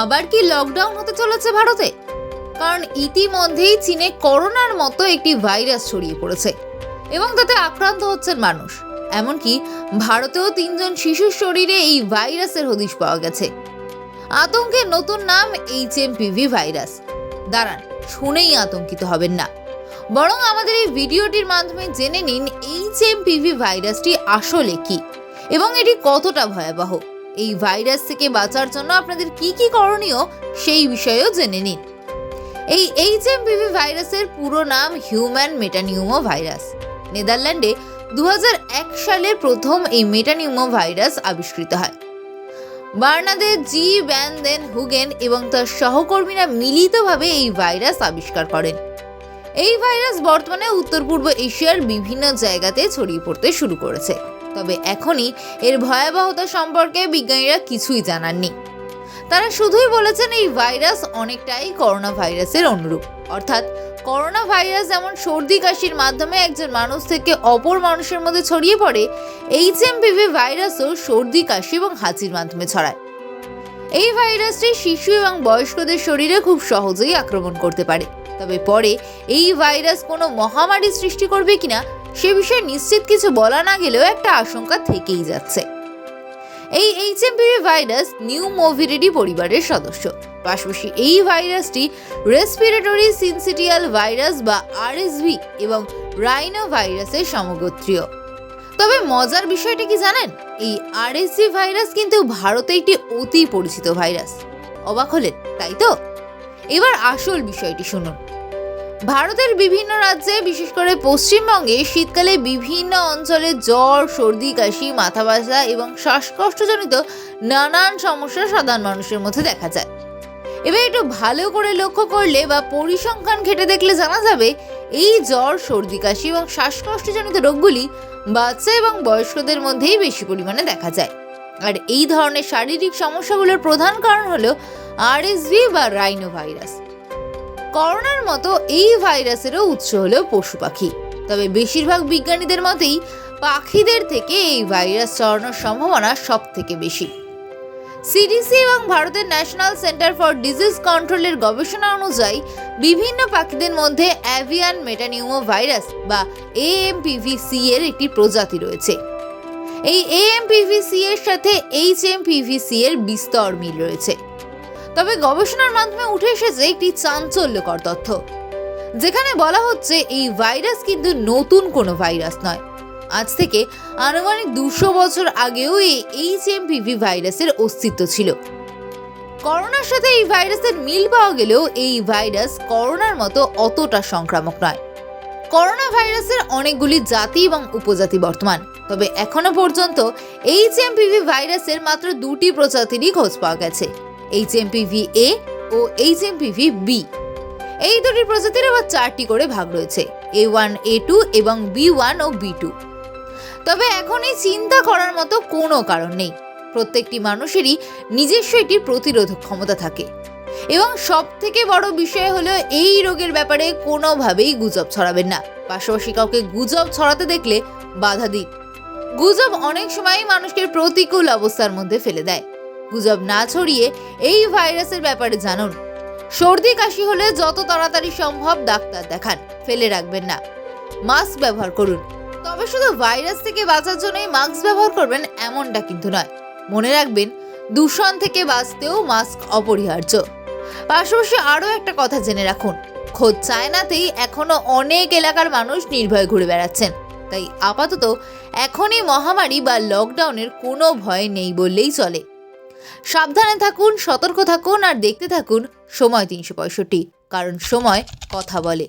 আবার কি লকডাউন হতে চলেছে ভারতে? কারণ ইতিমধ্যেই চীনে করোনার মতো একটি ভাইরাস ছড়িয়ে পড়েছে এবং তাতে আক্রান্ত হচ্ছেন মানুষ। এমনকি ভারতেও তিনজন শিশুর শরীরে এই ভাইরাসের হদিশ পাওয়া গেছে। আতঙ্কের নতুন নাম এইচ ভাইরাস দাঁড়ান, শুনেই আতঙ্কিত হবেন না। বরং আমাদের এই ভিডিওটির মাধ্যমে জেনে নিন এইচ ভাইরাসটি আসলে কি এবং এটি কতটা ভয়াবহ। এই ভাইরাস থেকে বাঁচার জন্য আপনাদের কি কি করণীয় সেই বিষয়েও জেনে নিন। এই এইচ ভাইরাসের পুরো নাম হিউম্যান মেটানিউমো ভাইরাস নেদারল্যান্ডে দু হাজার এক সালে প্রথম এই মেটানিউমো ভাইরাস আবিষ্কৃত হয়। বার্নাদে জি ব্যান দেন হুগেন এবং তার সহকর্মীরা মিলিতভাবে এই ভাইরাস আবিষ্কার করেন। এই ভাইরাস বর্তমানে উত্তর পূর্ব এশিয়ার বিভিন্ন জায়গাতে ছড়িয়ে পড়তে শুরু করেছে। তবে এখনই এর ভয়াবহতা সম্পর্কে বিজ্ঞানীরা কিছুই জানাননি। তারা শুধুই বলেছেন এই ভাইরাস অনেকটাই করোনা ভাইরাসের অনুরূপ। অর্থাৎ করোনা ভাইরাস যেমন সর্দি কাশির মাধ্যমে একজন মানুষ থেকে অপর মানুষের মধ্যে ছড়িয়ে পড়ে এইচ ভাইরাসও সর্দি কাশি এবং হাঁচির মাধ্যমে ছড়ায়। এই ভাইরাসটি শিশু এবং বয়স্কদের শরীরে খুব সহজেই আক্রমণ করতে পারে। তবে পরে এই ভাইরাস কোনো মহামারী সৃষ্টি করবে কিনা সে বিষয়ে নিশ্চিত কিছু বলা না গেলেও একটা আশঙ্কা থেকেই যাচ্ছে। এই এইচএমপিভি ভাইরাস নিউমোভিরিডি পরিবারের সদস্য। পাশাপাশি এই ভাইরাসটি রেসপিরেটরি সিনসিটিয়াল ভাইরাস বা আরএসভি এবং রাইনো ভাইরাসের সমগোত্রীয়। তবে মজার বিষয়টা কি জানেন? এই আরএসভি ভাইরাস কিন্তু ভারতে একটি অতি পরিচিত ভাইরাস অবাক হলেন, তাই তো? এবার আসল বিষয়টি শুনুন। ভারতের বিভিন্ন রাজ্যে, বিশেষ করে পশ্চিমবঙ্গে, শীতকালে বিভিন্ন অঞ্চলে জ্বর, সর্দি, কাশি মাথা ব্যথা এবং শ্বাসকষ্টজনিত নানান সমস্যা সাধারণ মানুষের মধ্যে দেখা যায়। এবার একটু ভালো করে লক্ষ্য করলে বা পরিসংখ্যান ঘেটে দেখলে জানা যাবে, এই জ্বর, সর্দি, কাশি এবং শ্বাসকষ্টজনিত রোগগুলি বাচ্চা এবং বয়স্কদের মধ্যেই বেশি পরিমাণে দেখা যায়। আর এই ধরনের শারীরিক সমস্যাগুলোর প্রধান কারণ হলো আরএসভি বা রাইনো ভাইরাস করোনার মতো এই ভাইরাসেরও উৎস হলো পশু পাখি। তবে বেশিরভাগ বিজ্ঞানীদের মতেই পাখিদের থেকে এই ভাইরাস ছড়ানোর সম্ভাবনা সব থেকে বেশি সিডিসি এবং ভারতের ন্যাশনাল সেন্টার ফর ডিজিজ কন্ট্রোলের গবেষণা অনুযায়ী বিভিন্ন পাখিদের মধ্যে অ্যাভিয়ান মেটানিউমো ভাইরাস বা এএমপিভিসি এর একটি প্রজাতি রয়েছে। এই এএমপিভিসি এর সাথে এইচএমপিভিসি এর বিস্তর মিল রয়েছে। তবে গবেষণার মাধ্যমে উঠে এসেছে একটি চাঞ্চল্যকর তথ্য, যেখানে বলা হচ্ছে এই ভাইরাস কিন্তু নতুন কোনো ভাইরাস নয়। আজ থেকে আনুমানিক দুশো বছর আগেও এই এইচএমপিভি ভাইরাসের অস্তিত্ব ছিল। করোনার সাথে এই ভাইরাসের মিল পাওয়া গেলেও এই ভাইরাস করোনার মতো অতটা সংক্রামক নয়। করোনা ভাইরাসের অনেকগুলি জাতি এবং উপজাতি বর্তমান, তবে এখনও পর্যন্ত এইচএমপিভি ভাইরাসের মাত্র দুটি প্রজাতিরই খোঁজ পাওয়া গেছে। এইচএমপিভি এ ও এইচএমপিভি বি এই দুটি প্রজাতির আবার চারটি করে ভাগ রয়েছে এ ওয়ান এ টু এবং বি ওয়ান ও বি টু তবে এখন এই চিন্তা করার মতো কোনো কারণ নেই। প্রত্যেকটি মানুষেরই নিজস্ব একটি প্রতিরোধক ক্ষমতা থাকে। এবং সব থেকে বড় বিষয় হলো এই রোগের ব্যাপারে কোনোভাবেই গুজব ছড়াবেন না। পাশাপাশি কাউকে গুজব ছড়াতে দেখলে বাধা দিন গুজব অনেক সময় মানুষকে প্রতিকূল অবস্থার মধ্যে ফেলে দেয়। গুজব না ছড়িয়ে এই ভাইরাসের ব্যাপারে জানুন। সর্দি কাশি হলে যত তাড়াতাড়ি সম্ভব ডাক্তার দেখান, ফেলে রাখবেন না। মাস্ক ব্যবহার করুন। তবে শুধু ভাইরাস থেকে বাঁচার জন্যই মাস্ক ব্যবহার করবেন এমনটা কিন্তু নয়। মনে রাখবেন, দূষণ থেকে বাঁচতেও মাস্ক অপরিহার্য। পাশাপাশি আরও একটা কথা জেনে রাখুন, খোদ চায়নাতেই এখনও অনেক এলাকার মানুষ নির্ভয়ে ঘুরে বেড়াচ্ছেন। তাই আপাতত এখনই মহামারী বা লকডাউনের কোনো ভয় নেই বললেই চলে। সাবধানে থাকুন সতর্ক থাকুন আর দেখতে থাকুন সময় তিনশো পঁয়ষট্টি কারণ সময় কথা বলে।